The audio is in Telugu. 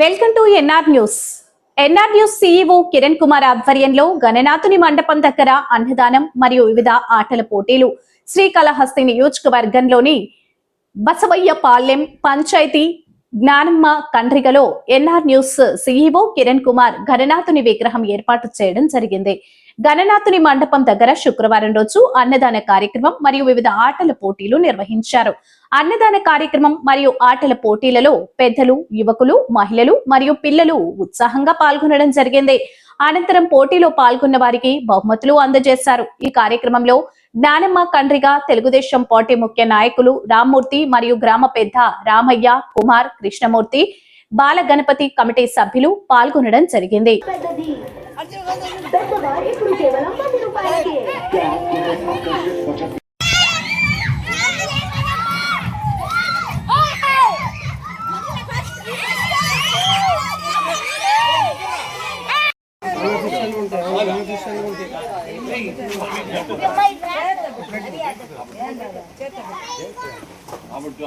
Welcome to NR news. NR news CEO Kiran Kumar ఆధ్వర్యంలో గణనాథుని మండపం దగ్గర అన్నదానం మరియు వివిధ ఆటల పోటీలు శ్రీకాళహస్తి నియోజకవర్గంలోని Basavayya Palem panchayat Gnanamma కండ్రిగలో NR news CEO Kiran Kumar గణనాథుని విగ్రహం ఏర్పాటు చేయడం జరిగింది. గణనాథుని మండపం దగ్గర శుక్రవారం రోజు అన్నదాన కార్యక్రమం మరియు వివిధ ఆటల పోటీలు నిర్వహించారు. అన్నదాన కార్యక్రమం మరియు ఆటల పోటీలలో పెద్దలు యువకులు మహిళలు మరియు పిల్లలు ఉత్సాహంగా పాల్గొనడం జరిగింది. అనంతరం పోటీలో పాల్గొన్న వారికి బహుమతులు అందజేశారు. ఈ కార్యక్రమంలో జ్ఞానమ్మ కండ్రిగా తెలుగుదేశం పార్టీ ముఖ్య నాయకులు రామ్మూర్తి మరియు గ్రామ పెద్ద రామయ్య కుమార్ కృష్ణమూర్తి బాల గణపతి కమిటీ సభ్యులు పాల్గొనడం జరిగింది. ದತ್ತವಾಗಿ ಕುರಿ ಕೇವಲ ಒಂದು ರೂಪಾಯಿಗೆ ಆಬಿಟ್ಟು